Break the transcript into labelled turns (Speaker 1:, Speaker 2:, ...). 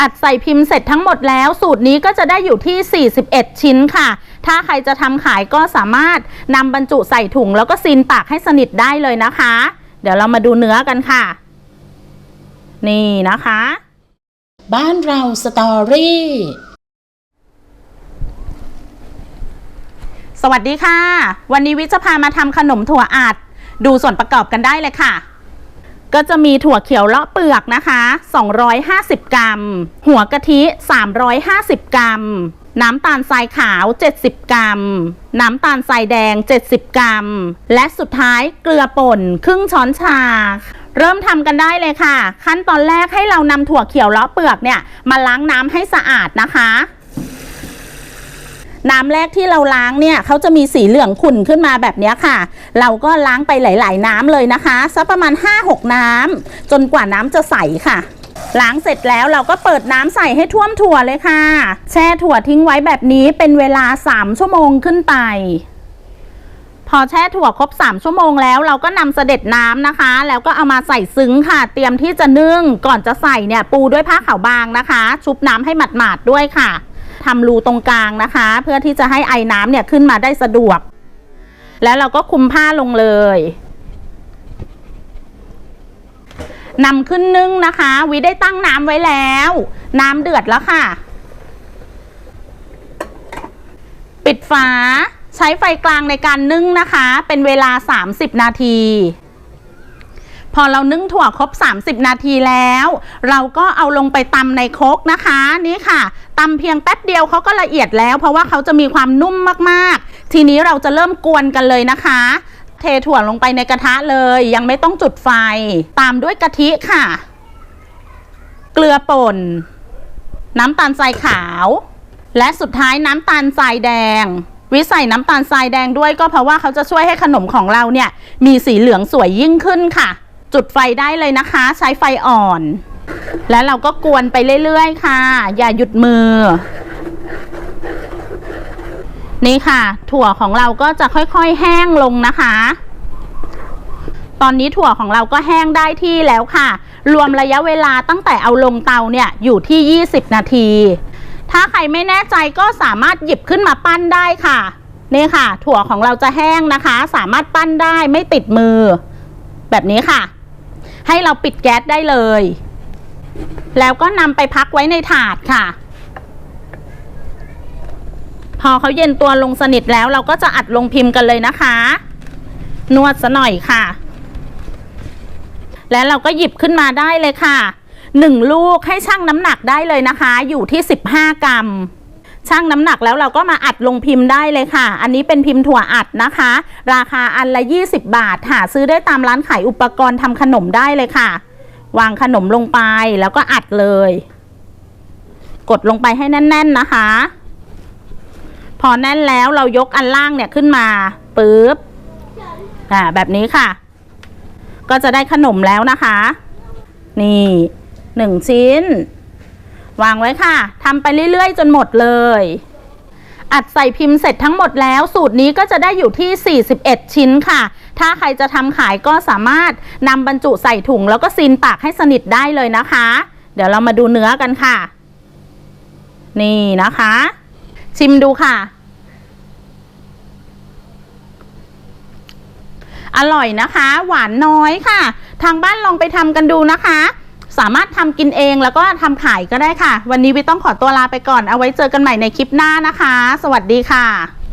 Speaker 1: อัดใส่พิมพ์เสร็จทั้งหมดแล้ว สูตรนี้ก็จะได้อยู่ที่ 41 ชิ้นค่ะ ถ้าใครจะทำขายก็สามารถนำบรรจุใส่ถุง แล้วก็ซีนปากให้สนิทได้เลยนะคะ เดี๋ยวเรามาดูเนื้อกันค่ะ นี่นะคะ
Speaker 2: บ้านเราสตอรี่
Speaker 1: สวัสดีค่ะ วันนี้วิจะพามาทำขนมถั่วอัด ดูส่วนประกอบกันได้เลยค่ะ ก็จะมีถั่วเขียวเลาะเปลือกนะคะ 250 กรัม หัวกะทิ 350 กรัม น้ำตาลทรายขาว 70 กรัม น้ำตาลทรายแดง 70 กรัม และสุดท้ายเกลือป่นครึ่งช้อนชาเริ่มทำกันได้เลยค่ะ ขั้นตอนแรกให้เรานำถั่วเขียวเลาะเปลือกเนี่ย มาล้างน้ำให้สะอาดนะคะ น้ำแรกที่เราล้างเนี่ยเขาจะมีสีเหลืองขุ่นขึ้นมาแบบนี้ค่ะ เราก็ล้างไปหลาย ๆ น้ำเลยนะคะสักประมาณ 5-6 น้ำจนกว่าน้ำจะใสค่ะล้างเสร็จแล้วเราก็เปิดน้ำใส่ให้ท่วมถั่วเลยค่ะ แช่ถั่วทิ้งไว้แบบนี้เป็นเวลา 3 ชั่วโมงขึ้นไป พอแช่ถั่วครบ 3 ชั่วโมงแล้วเราก็นำเสด็จน้ำนะคะ แล้วก็เอามาใส่ซึ้งค่ะ เตรียมที่จะนึ่งก่อนจะใส่เนี่ยปูด้วยผ้าขาวบางนะคะ ชุบน้ำให้หมาดๆด้วยค่ะ ทำรูตรงกลางนะคะ เพื่อที่จะให้ไอ้น้ำเนี่ยขึ้นมาได้สะดวก แล้วเราก็คลุมผ้าลงเลยนำขึ้นนึ่งนะคะ วิได้ตั้งน้ำไว้แล้ว น้ำเดือดแล้วค่ะ ปิดฝาใช้ไฟกลางในการนึ่งนะคะ เป็นเวลา 30 นาที พอเรานึ่งถั่วครบ 30 นาทีแล้ว เราก็เอาลงไปตำในโคกนะคะนี่ค่ะตำเพียงแป๊บเดียวเขาก็ละเอียดแล้ว เพราะว่าเขาจะมีความนุ่มมากๆ ทีนี้เราจะเริ่มกวนกันเลยนะคะ เทถั่วลงไปในกระทะเลย ยังไม่ต้องจุดไฟ ตามด้วยกะทิค่ะ เกลือป่น น้ำตาลทรายขาว และสุดท้ายน้ำตาลทรายแดง วิใส่น้ำตาลทรายแดงด้วยก็เพราะว่าเขาจะช่วยให้ขนมของเราเนี่ย มีสีเหลืองสวยยิ่งขึ้นค่ะ จุดไฟได้เลยนะคะ ใช้ไฟอ่อน แล้วเราก็กวนไปเรื่อยๆ ค่ะ อย่าหยุดมือ นี่ค่ะ ถั่วของเราก็จะค่อยๆ แห้งลงนะคะ ตอนนี้ถั่วของเราก็แห้งได้ที่แล้วค่ะ รวมระยะเวลาตั้งแต่เอาลงเตาเนี่ยอยู่ที่ 20 นาที ถ้าใครไม่แน่ใจก็สามารถหยิบขึ้นมาปั้นได้ค่ะนี่ค่ะ ถั่วของเราจะแห้งนะคะ สามารถปั้นได้ไม่ติดมือ แบบนี้ค่ะ ให้เราปิดแก๊สได้เลย แล้วก็นำไปพักไว้ในถาดค่ะ พอเขาเย็นตัวลงสนิทแล้วเราก็จะอัดลงพิมพ์กันเลยนะคะ นวดซะหน่อยค่ะ แล้วเราก็หยิบขึ้นมาได้เลยค่ะหนึ่งลูกให้ชั่งน้ำหนักได้เลยนะคะ อยู่ที่ 15 กรัม ชั่งน้ำหนักแล้วเราก็มาอัดลงพิมพ์ได้เลยค่ะ อันนี้เป็นพิมพ์ถั่วอัดนะคะ ราคาอันละ 20 บาท หาซื้อได้ตามร้านขายอุปกรณ์ทำขนมได้เลยค่ะ วางขนมลงไปแล้วก็อัดเลย กดลงไปให้แน่น ๆนะคะ พอแน่นแล้วเรายกอันล่างเนี่ยขึ้นมาปึ๊บอ่าแบบนี้ค่ะ ก็จะได้ขนมแล้วนะคะ นี่หนึ่งชิ้น วางไว้ค่ะทำไปเรื่อยๆ จนหมดเลย อัดใส่พิมพ์เสร็จทั้งหมดแล้ว สูตรนี้ก็จะได้อยู่ที่ 41 ชิ้นค่ะ ถ้าใครจะทำขายก็สามารถนำบรรจุใส่ถุง แล้วก็ซีนปากให้สนิทได้เลยนะคะ เดี๋ยวเรามาดูเนื้อกันค่ะ นี่นะคะ ชิมดูค่ะอร่อยนะคะ หวานน้อยค่ะ ทางบ้านลองไปทำกันดูนะคะ สามารถทำกินเองแล้วก็ทำขายก็ได้ค่ะ วันนี้วิต้องขอตัวลาไปก่อนเอาไว้เจอกันใหม่ในคลิปหน้านะคะ สวัสดีค่ะ